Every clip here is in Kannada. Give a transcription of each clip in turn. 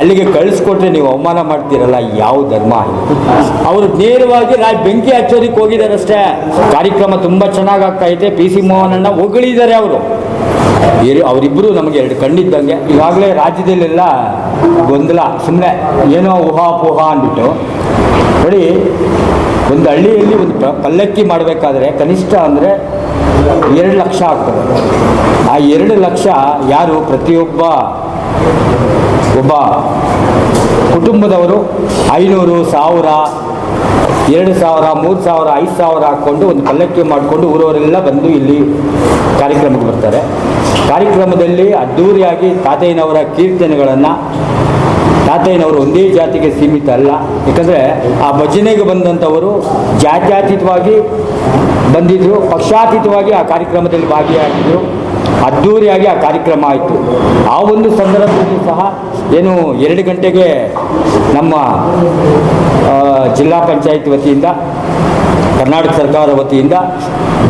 ಅಲ್ಲಿಗೆ ಕಳಿಸ್ಕೊಟ್ರೆ ನೀವು ಅವಮಾನ ಮಾಡ್ತೀರಲ್ಲ, ಯಾವ ಧರ್ಮ? ಅವರು ನೇರವಾಗಿ ರಾಜ್ ಬೆಂಕಿ ಹಚ್ಚೋದಿಕ್ಕೆ ಹೋಗಿದ್ದಾರೆ ಅಷ್ಟೇ. ಕಾರ್ಯಕ್ರಮ ತುಂಬ ಚೆನ್ನಾಗಿ ಆಗ್ತಾ ಪಿ ಸಿ ಮೋಹನಣ್ಣ ಹೊಗಳಿದ್ದಾರೆ ಅವರು. ಅವರಿಬ್ಬರು ನಮಗೆ ಎರಡು ಕಣ್ಣಿದ್ದಂಗೆ. ಈಗಾಗಲೇ ರಾಜ್ಯದಲ್ಲೆಲ್ಲ ಗೊಂದಲ. ಸುಮ್ಮನೆ ಏನೋ ಊಹಾಪೋಹ ಅಂದ್ಬಿಟ್ಟು. ನೋಡಿ, ಒಂದು ಹಳ್ಳಿಯಲ್ಲಿ ಒಂದು ಪಲ್ಲಕ್ಕಿ ಮಾಡಬೇಕಾದ್ರೆ ಕನಿಷ್ಠ ಅಂದರೆ ಎರಡು ಲಕ್ಷ ಆಗ್ತದೆ. ಆ ಎರಡು ಲಕ್ಷ ಯಾರು? ಪ್ರತಿಯೊಬ್ಬ ಒಬ್ಬ ಕುಟುಂಬದವರು ಐನೂರು ಸಾವಿರ, ಎರಡು ಸಾವಿರ, ಮೂರು ಸಾವಿರ, ಐದು ಸಾವಿರ ಹಾಕ್ಕೊಂಡು ಒಂದು ಪಲ್ಲಕ್ಕಿ ಮಾಡಿಕೊಂಡು ಊರವರೆಲ್ಲ ಬಂದು ಇಲ್ಲಿ ಕಾರ್ಯಕ್ರಮಕ್ಕೆ ಬರ್ತಾರೆ. ಕಾರ್ಯಕ್ರಮದಲ್ಲಿ ಅದ್ದೂರಿಯಾಗಿ ತಾತಯ್ಯನವರ ಕೀರ್ತನೆಗಳನ್ನು ತಾತಯ್ಯನವರು ಒಂದೇ ಜಾತಿಗೆ ಸೀಮಿತ ಅಲ್ಲ. ಯಾಕಂದರೆ ಆ ಭಜನೆಗೆ ಬಂದಂಥವರು ಜಾತ್ಯಾತೀತವಾಗಿ ಬಂದಿದ್ದರು ಪಕ್ಷಾತೀತವಾಗಿ ಆ ಕಾರ್ಯಕ್ರಮದಲ್ಲಿ ಭಾಗಿಯಾಗಿದ್ದರು ಅದ್ಧೂರಿಯಾಗಿ ಆ ಕಾರ್ಯಕ್ರಮ ಆಯಿತು. ಆ ಒಂದು ಸಂದರ್ಭದಲ್ಲಿ ಸಹ ಏನು ಎರಡು ಗಂಟೆಗೆ ನಮ್ಮ ಜಿಲ್ಲಾ ಪಂಚಾಯತ್ ವತಿಯಿಂದ, ಕರ್ನಾಟಕ ಸರ್ಕಾರ ವತಿಯಿಂದ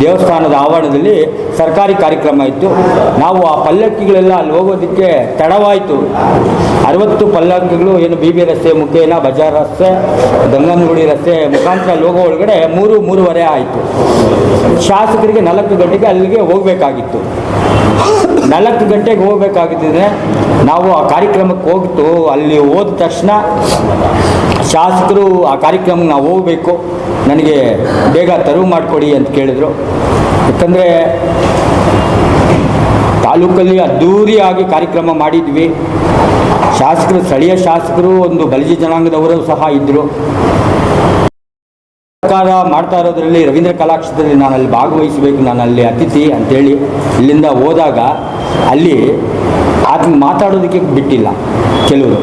ದೇವಸ್ಥಾನದ ಆವರಣದಲ್ಲಿ ಸರ್ಕಾರಿ ಕಾರ್ಯಕ್ರಮ ಇತ್ತು. ನಾವು ಆ ಪಲ್ಲಕ್ಕಿಗಳೆಲ್ಲ ಅಲ್ಲಿ ಹೋಗೋದಕ್ಕೆ ತಡವಾಯಿತು. ಅರವತ್ತು ಪಲ್ಲಕ್ಕಿಗಳು ಏನು ಬಿ ಬಿ ರಸ್ತೆ, ಮುಖೇನ, ಬಜಾರ್ ರಸ್ತೆ, ಗಂಗನಗುಡಿ ರಸ್ತೆ ಮುಖಾಂತರ ಅಲ್ಲಿ ಹೋಗೋ ಒಳಗಡೆ ಮೂರು, ಮೂರುವರೆ ಆಯಿತು. ಶಾಸಕರಿಗೆ ನಾಲ್ಕು ಗಂಟೆಗೆ ಅಲ್ಲಿಗೆ ಹೋಗಬೇಕಾಗಿತ್ತು. ನಾಲ್ಕು ಗಂಟೆಗೆ ಹೋಗ್ಬೇಕಾಗಿದ್ದರೆ ನಾವು ಆ ಕಾರ್ಯಕ್ರಮಕ್ಕೆ ಹೋಗ್ತು ಅಲ್ಲಿ ಹೋದ ತಕ್ಷಣ ಶಾಸಕರು ಆ ಕಾರ್ಯಕ್ರಮಕ್ಕೆ ನಾವು ಹೋಗಬೇಕು. ನನಗೆ ಬೇಗ ತೆರವು ಮಾಡಿಕೊಡಿ ಅಂತ ಕೇಳಿದರು. ಯಾಕಂದರೆ ತಾಲೂಕಲ್ಲಿ ಅದ್ಧೂರಿಯಾಗಿ ಕಾರ್ಯಕ್ರಮ ಮಾಡಿದ್ವಿ. ಶಾಸಕರು, ಸ್ಥಳೀಯ ಶಾಸಕರು, ಒಂದು ಬಲಿಜಿ ಜನಾಂಗದವರು ಸಹ ಇದ್ದರು ಸರ್ಕಾರ ಮಾಡ್ತಾ ಇರೋದ್ರಲ್ಲಿ ರವೀಂದ್ರ ಕಲಾಕ್ಷೇತ್ರದಲ್ಲಿ ನಾನು ಅಲ್ಲಿ ಭಾಗವಹಿಸಬೇಕು ನಾನು ಅಲ್ಲಿ ಅತಿಥಿ ಅಂತೇಳಿ ಇಲ್ಲಿಂದ ಹೋದಾಗ ಅಲ್ಲಿ ಆತ ಮಾತಾಡೋದಕ್ಕೆ ಬಿಟ್ಟಿಲ್ಲ ಕೆಲವರು.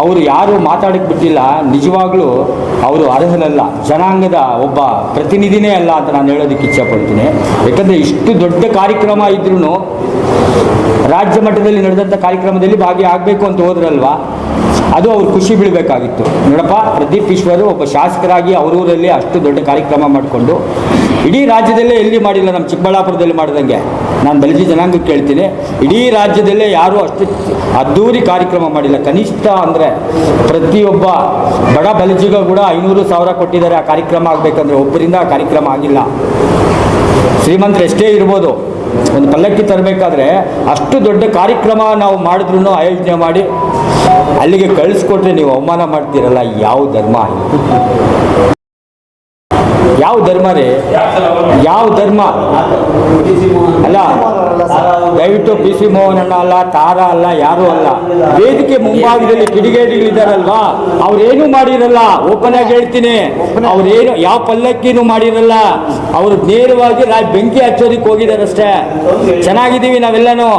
ಅವರು ಯಾರು ಮಾತಾಡಕ್ಕೆ ಬಿಟ್ಟಿಲ್ಲ, ನಿಜವಾಗ್ಲೂ ಅವರು ಅರ್ಹರಲ್ಲ, ಜನಾಂಗದ ಒಬ್ಬ ಪ್ರತಿನಿಧಿನೇ ಅಲ್ಲ ಅಂತ ನಾನು ಹೇಳೋದಕ್ಕೆ ಇಚ್ಛಪಡ್ತೀನಿ. ಯಾಕಂದರೆ ಇಷ್ಟು ದೊಡ್ಡ ಕಾರ್ಯಕ್ರಮ ಇದ್ರೂ ರಾಜ್ಯ ಮಟ್ಟದಲ್ಲಿ ನಡೆದಂಥ ಕಾರ್ಯಕ್ರಮದಲ್ಲಿ ಭಾಗಿಯಾಗಬೇಕು ಅಂತ ಹೋದ್ರಲ್ವಾ? ಅದು ಅವ್ರು ಖುಷಿ ಬೀಳಬೇಕಾಗಿತ್ತು. ನೋಡಪ್ಪ, ಪ್ರದೀಪ್ ಈಶ್ವರು ಒಬ್ಬ ಶಾಸಕರಾಗಿ ಅವರೂರಲ್ಲಿ ಅಷ್ಟು ದೊಡ್ಡ ಕಾರ್ಯಕ್ರಮ ಮಾಡಿಕೊಂಡು, ಇಡೀ ರಾಜ್ಯದಲ್ಲೇ ಎಲ್ಲಿ ಮಾಡಿಲ್ಲ, ನಮ್ಮ ಚಿಕ್ಕಬಳ್ಳಾಪುರದಲ್ಲಿ ಮಾಡಿದಂಗೆ. ನಾನು ಬಲಿಜಿ ಜನಾಂಗಕ್ಕೆ ಕೇಳ್ತೀನಿ. ಇಡೀ ರಾಜ್ಯದಲ್ಲೇ ಯಾರೂ ಅಷ್ಟು ಅದ್ದೂರಿ ಕಾರ್ಯಕ್ರಮ ಮಾಡಿಲ್ಲ. ಕನಿಷ್ಠ ಅಂದರೆ ಪ್ರತಿಯೊಬ್ಬ ಬಡ ಬಲಿಜಿಗ ಕೂಡ ಐನೂರು ಸಾವಿರ ಕೊಟ್ಟಿದ್ದಾರೆ. ಆ ಕಾರ್ಯಕ್ರಮ ಆಗಬೇಕಂದ್ರೆ ಒಬ್ಬರಿಂದ ಆ ಕಾರ್ಯಕ್ರಮ ಆಗಿಲ್ಲ. ಶ್ರೀಮಂತರು ಎಷ್ಟೇ ಇರ್ಬೋದು. ಒಂದು ಪಲ್ಲಕ್ಕಿ ತರಬೇಕಾದ್ರೆ ಅಷ್ಟು ದೊಡ್ಡ ಕಾರ್ಯಕ್ರಮ ನಾವು ಮಾಡಿದ್ರು ಆಯೋಜನೆ ಮಾಡಿ ಅಲ್ಲಿಗೆ ಕಳಿಸ್ಕೊಟ್ರೆ ನೀವು ಅವಮಾನ ಮಾಡ್ತೀರಲ್ಲ, ಯಾವ ಧರ್ಮ? ಯಾವ ಧರ್ಮ ರೀ? ಯಾವ ಧರ್ಮ? ಅಲ್ಲ, ದಯವಿಟ್ಟು ಪಿ ಸಿ ಮೋಹನ್ ಅಣ್ಣ ಅಲ್ಲ, ತಾರ ಅಲ್ಲ, ಯಾರು ಅಲ್ಲ. ವೇದಿಕೆ ಮುಂಭಾಗದಲ್ಲಿ ಕಿಡಿಗೇಡಿಗಳಿದ್ದಾರಲ್ವಾ ಅವ್ರೇನು ಮಾಡಿರಲ್ಲ. ಓಪನ್ ಆಗಿ ಹೇಳ್ತೀನಿ. ಅವ್ರೇನು, ಯಾವ ಪಲ್ಲಕ್ಕಿನೂ ಮಾಡಿರಲ್ಲ. ಅವರು ನೇರವಾಗಿ ರಾಜ್ ಬೆಂಕಿ ಹಚ್ಚೋದಿಕ್ ಹೋಗಿದಾರಷ್ಟೇ. ಚೆನ್ನಾಗಿದ್ದೀವಿ ನಾವೆಲ್ಲನೂ.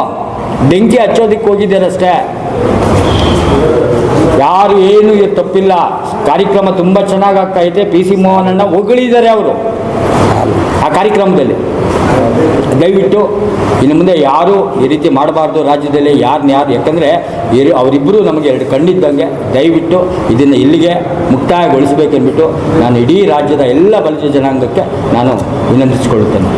ಬೆಂಕಿ ಹಚ್ಚೋದಿಕ್ ಹೋಗಿದ್ದಾರಷ್ಟೇ ಯಾರು ಏನು ತಪ್ಪಿಲ್ಲ. ಕಾರ್ಯಕ್ರಮ ತುಂಬ ಚೆನ್ನಾಗಿ ಆಗ್ತಾ ಇದೆ. ಪಿ ಸಿ ಮೋಹನಣ್ಣ ಹೊಗಳಿದ್ದಾರೆ ಅವರು. ಆ ಕಾರ್ಯಕ್ರಮದಲ್ಲಿ. ದಯವಿಟ್ಟು ಇನ್ನು ಮುಂದೆ ಯಾರು ಈ ರೀತಿ ಮಾಡಬಾರ್ದು ರಾಜ್ಯದಲ್ಲಿ ಯಾರನ್ನ ಯಾರು, ಯಾಕಂದರೆ ಇರು ಅವರಿಬ್ಬರು ನಮಗೆ ಎರಡು ಕಣ್ಣಿದ್ದಂಗೆ ದಯವಿಟ್ಟು ಇದನ್ನು ಇಲ್ಲಿಗೆ ಮುಕ್ತಾಯಗೊಳಿಸಬೇಕೆಂದ್ಬಿಟ್ಟು ನಾನು ಇಡೀ ರಾಜ್ಯದ ಎಲ್ಲ ಬಲಿತ ಜನಾಂಗಕ್ಕೆ ನಾನು ವಿನಂತಿಸಿಕೊಳ್ಳುತ್ತೇನೆ.